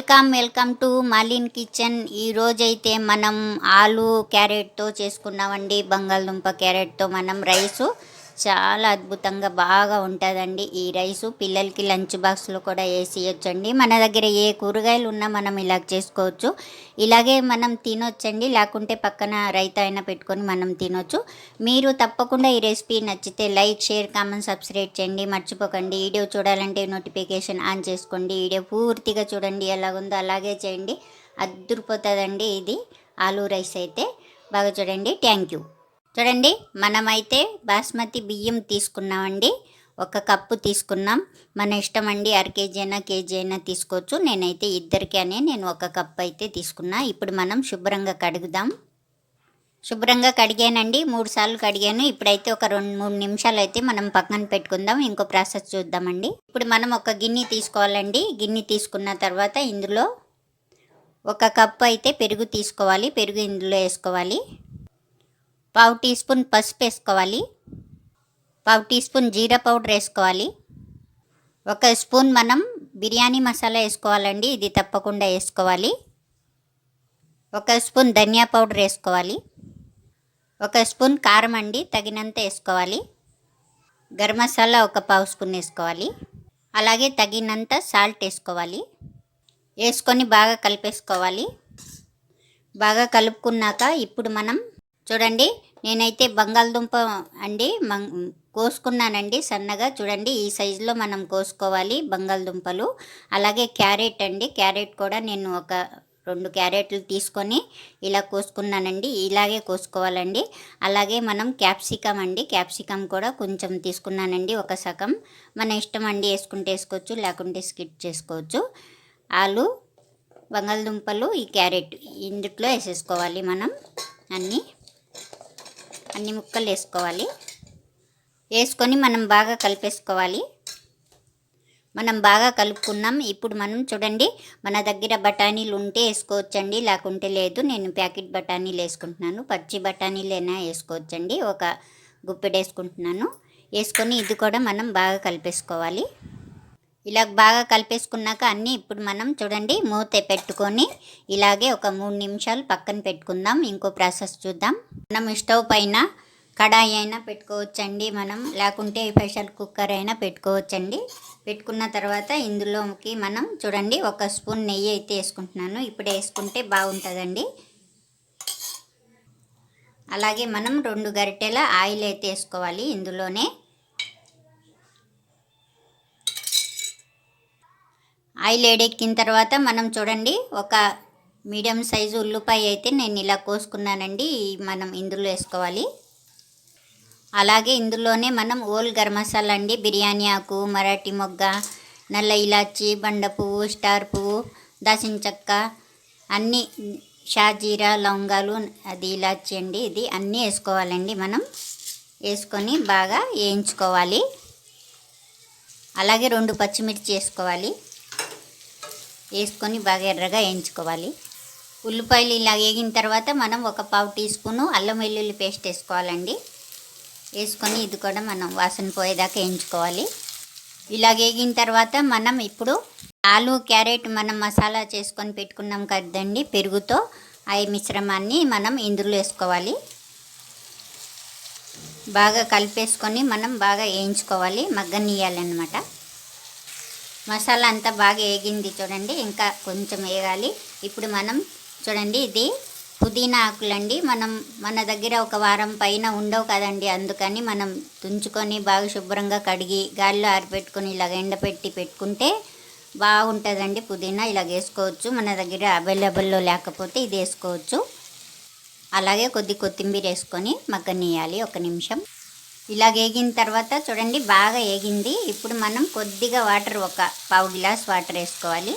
Welcome welcome to Malin kitchen. ఈ రోజైతే మనం ఆలు క్యారెట్తో చేసుకున్నామండి. బంగాళదుంప క్యారెట్తో మనం రైసు. చాలా అద్భుతంగా బాగా ఉంటుందండి ఈ రైసు. పిల్లలకి లంచ్ బాక్స్లో కూడా వేసి మన దగ్గర ఏ కూరగాయలు ఉన్నా మనం ఇలా చేసుకోవచ్చు. ఇలాగే మనం తినొచ్చండి. లేకుంటే పక్కన రైతా అయినా పెట్టుకొని మనం తినొచ్చు. మీరు తప్పకుండా ఈ రెసిపీ నచ్చితే లైక్ షేర్ కామెంట్ సబ్స్క్రైబ్ చేయండి. మర్చిపోకండి. వీడియో చూడాలంటే నోటిఫికేషన్ ఆన్ చేసుకోండి. వీడియో పూర్తిగా చూడండి. ఎలాగుందో అలాగే చేయండి. అద్దరిపోతుందండి ఇది. ఆలూ రైస్ అయితే. బాగా చూడండి. Thank you. చూడండి మనమైతే బాస్మతి బియ్యం తీసుకున్నామండి. ఒక కప్పు తీసుకున్నాం. మన ఇష్టం అండి అర కేజీ అయినా కేజీ అయినా తీసుకోవచ్చు. నేనైతే ఇద్దరికి అని నేను ఒక కప్పు అయితే తీసుకున్నా. ఇప్పుడు మనం శుభ్రంగా కడుగుదాం. శుభ్రంగా కడిగానండి. మూడు సార్లు కడిగాను. ఇప్పుడైతే ఒక రెండు మూడు నిమిషాలు అయితే మనం పక్కన పెట్టుకుందాం. ఇంకో ప్రాసెస్ చూద్దామండి. ఇప్పుడు మనం ఒక గిన్నె తీసుకోవాలండి. గిన్నె తీసుకున్న తర్వాత ఇందులో ఒక కప్పు అయితే పెరుగు తీసుకోవాలి. పెరుగు ఇందులో వేసుకోవాలి. పావు టీ స్పూన్ పసుపు వేసుకోవాలి. పావు టీ స్పూన్ జీరా పౌడర్ వేసుకోవాలి. ఒక స్పూన్ మనం బిర్యానీ మసాలా వేసుకోవాలండి. ఇది తప్పకుండా వేసుకోవాలి. ఒక స్పూన్ ధనియా పౌడర్ వేసుకోవాలి. ఒక స్పూన్ కారం అండి తగినంత వేసుకోవాలి. గరం మసాలా ఒక పావు స్పూన్ వేసుకోవాలి. అలాగే తగినంత సాల్ట్ వేసుకోవాలి. వేసుకొని బాగా కలిపేసుకోవాలి. బాగా కలుపుకున్నాక ఇప్పుడు మనం చూడండి నేనైతే బంగాళదుంప అండి కోసుకున్నానండి సన్నగా. చూడండి ఈ సైజులో మనం కోసుకోవాలి బంగాళదుంపలు. అలాగే క్యారెట్ అండి క్యారెట్ కూడా నేను ఒక రెండు క్యారెట్లు తీసుకొని ఇలా కోసుకున్నానండి ఇలాగే కోసుకోవాలండి. అలాగే మనం క్యాప్సికమ్ అండి క్యాప్సికమ్ కూడా కొంచెం తీసుకున్నానండి ఒక సగం. మన ఇష్టం అండి వేసుకుంటే వేసుకోవచ్చు లేకుంటే స్కిట్ చేసుకోవచ్చు. ఆలు బంగాళదుంపలు ఈ క్యారెట్ ఇందుట్లో వేసేసుకోవాలి మనం అన్నీ. అన్ని ముక్కలు వేసుకోవాలి. వేసుకొని మనం బాగా కలిపేసుకోవాలి. మనం బాగా కలుపుకున్నాం. ఇప్పుడు మనం చూడండి మన దగ్గర బఠానీలు ఉంటే వేసుకోవచ్చండి. లేకుంటే లేదు. నేను ప్యాకెట్ బఠానీలు వేసుకుంటున్నాను. పచ్చి బఠానీలైనా వేసుకోవచ్చండి. ఒక గుప్పెడు వేసుకుంటున్నాను. వేసుకొని ఇది కూడా మనం బాగా కలిపేసుకోవాలి. ఇలా బాగా కలిపేసుకున్నాక అన్నీ ఇప్పుడు మనం చూడండి మూత పెట్టుకొని ఇలాగే ఒక మూడు నిమిషాలు పక్కన పెట్టుకుందాం. ఇంకో ప్రాసెస్ చూద్దాం. మనం స్టవ్ పైన కడాయి అయినా పెట్టుకోవచ్చండి మనం. లేకుంటే ప్రెషర్ కుక్కర్ అయినా పెట్టుకోవచ్చండి. పెట్టుకున్న తర్వాత ఇందులోకి మనం చూడండి ఒక స్పూన్ నెయ్యి అయితే వేసుకుంటున్నాను. ఇప్పుడు వేసుకుంటే బాగుంటుందండి. అలాగే మనం రెండు గరిటెల ఆయిల్ అయితే వేసుకోవాలి ఇందులోనే. ఆయిల్ వేడెక్కిన తర్వాత మనం చూడండి ఒక మీడియం సైజు ఉల్లిపాయ అయితే నేను ఇలా కోసుకున్నానండి మనం ఇందులో వేసుకోవాలి. అలాగే ఇందులోనే మనం ఓల్ గరం మసాలా అండి బిర్యానీ ఆకు మరాఠీ మొగ్గ నల్ల ఇలాచి బండ పువ్వు స్టార్ పువ్వు దాసిన చెక్క అన్నీ షాజీరా లవంగాలు అది ఇలాచి అండి ఇది అన్నీ వేసుకోవాలండి మనం. వేసుకొని బాగా వేయించుకోవాలి. అలాగే రెండు పచ్చిమిర్చి వేసుకోవాలి. వేసుకొని బాగా ఎర్రగా వేయించుకోవాలి. ఉల్లిపాయలు ఇలా వేగిన తర్వాత మనం ఒక పావు టీ స్పూను అల్లం వెల్లుల్లి పేస్ట్ వేసుకోవాలండి. వేసుకొని ఇది కూడా మనం వాసన పోయేదాకా వేయించుకోవాలి. ఇలా వేగిన తర్వాత మనం ఇప్పుడు ఆలు క్యారెట్ మనం మసాలా చేసుకొని పెట్టుకున్నాం కదండి పెరుగుతో ఆ మిశ్రమాన్ని మనం ఇందులో వేసుకోవాలి. బాగా కలిపేసుకొని మనం బాగా వేయించుకోవాలి. మగ్గనియాలన్నమాట మసాలా అంతా బాగా వేగింది చూడండి ఇంకా కొంచెం వేగాలి ఇప్పుడు మనం చూడండి ఇది పుదీనా ఆకులండి. మనం మన దగ్గర ఒక వారం పైన ఉండవు కదండి అందుకని మనం తుంచుకొని బాగా శుభ్రంగా కడిగి గాలిలో ఆరిపెట్టుకొని ఇలాగ ఎండపెట్టి పెట్టుకుంటే బాగుంటుందండి పుదీనా. ఇలాగ వేసుకోవచ్చు. మన దగ్గర అవైలబుల్లో లేకపోతే ఇది వేసుకోవచ్చు. అలాగే కొద్ది కొత్తిమీర వేసుకొని మగ్గనియాలి ఒక నిమిషం. ఇలా వేగిన తర్వాత చూడండి బాగా వేగింది ఇప్పుడు మనం కొద్దిగా వాటర్ ఒక పావు గ్లాస్ వాటర్ వేసుకోవాలి.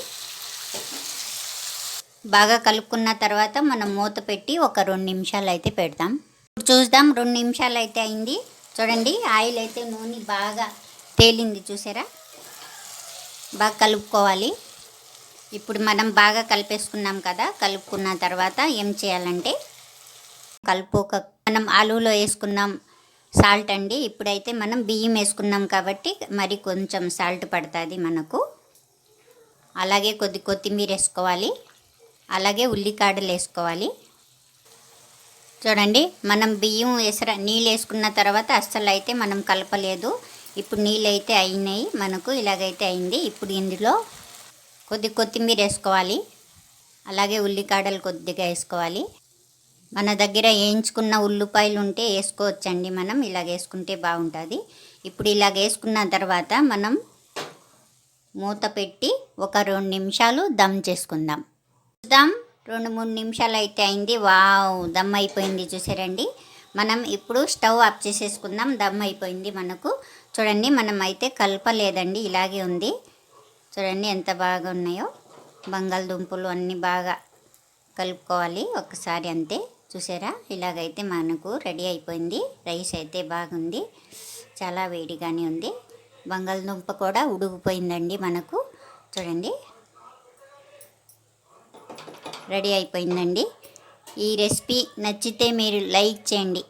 బాగా కలుపుకున్న తర్వాత మనం మూత పెట్టి ఒక రెండు నిమిషాలు అయితే పెడదాం చూద్దాం రెండు నిమిషాలు అయితే అయింది. చూడండి ఆయిల్ అయితే నూనె బాగా తేలింది చూసారా? బాగా కలుపుకోవాలి. ఇప్పుడు మనం బాగా కలిపేసుకున్నాం కదా కలుపుకున్న తర్వాత ఏం చేయాలంటే కలుపుక మనం ఆలువలో వేసుకున్నాం సాల్ట్ అండి. ఇప్పుడైతే మనం బియ్యం వేసుకున్నాం కాబట్టి మరి కొంచెం సాల్ట్ పడుతుంది మనకు. అలాగే కొద్ది కొత్తిమీర వేసుకోవాలి. అలాగే ఉల్లికాడలు వేసుకోవాలి. చూడండి మనం బియ్యం ఎసర నీళ్ళు వేసుకున్న తర్వాత అస్సలు అయితే మనం కలపలేదు. ఇప్పుడు నీళ్ళు అయితే అయినాయి. మనకు ఇలాగైతే అయింది. ఇప్పుడు ఇందులో కొద్ది కొత్తిమీర వేసుకోవాలి. అలాగే ఉల్లికాడలు కొద్దిగా వేసుకోవాలి. మన దగ్గర వేయించుకున్న ఉల్లిపాయలు ఉంటే వేసుకోవచ్చండి మనం. ఇలాగ వేసుకుంటే బాగుంటుంది. ఇప్పుడు ఇలాగ వేసుకున్న తర్వాత మనం మూత పెట్టి ఒక రెండు నిమిషాలు దమ్ చేసుకుందాం. దమ్ రెండు మూడు నిమిషాలు అయితే అయింది. వావ్ దమ్ అయిపోయింది చూసారండి. మనం ఇప్పుడు స్టవ్ ఆఫ్ చేసేసుకుందాం. దమ్ అయిపోయింది మనకు. చూడండి మనం అయితే కలపలేదండి. ఇలాగే ఉంది. చూడండి ఎంత బాగా ఉన్నాయో బంగాళదుంపలు అన్నీ బాగా కలుపుకోవాలి. ఒకసారి అంతే. చూసారా? ఇలాగైతే మనకు రెడీ అయిపోయింది. రైస్ అయితే బాగుంది. చాలా వేడిగానే ఉంది. బంగాళదుంప కూడా ఉడికిపోయిందండి మనకు. చూడండి. రెడీ అయిపోయిందండి. ఈ రెసిపీ నచ్చితే మీరు లైక్ చేయండి.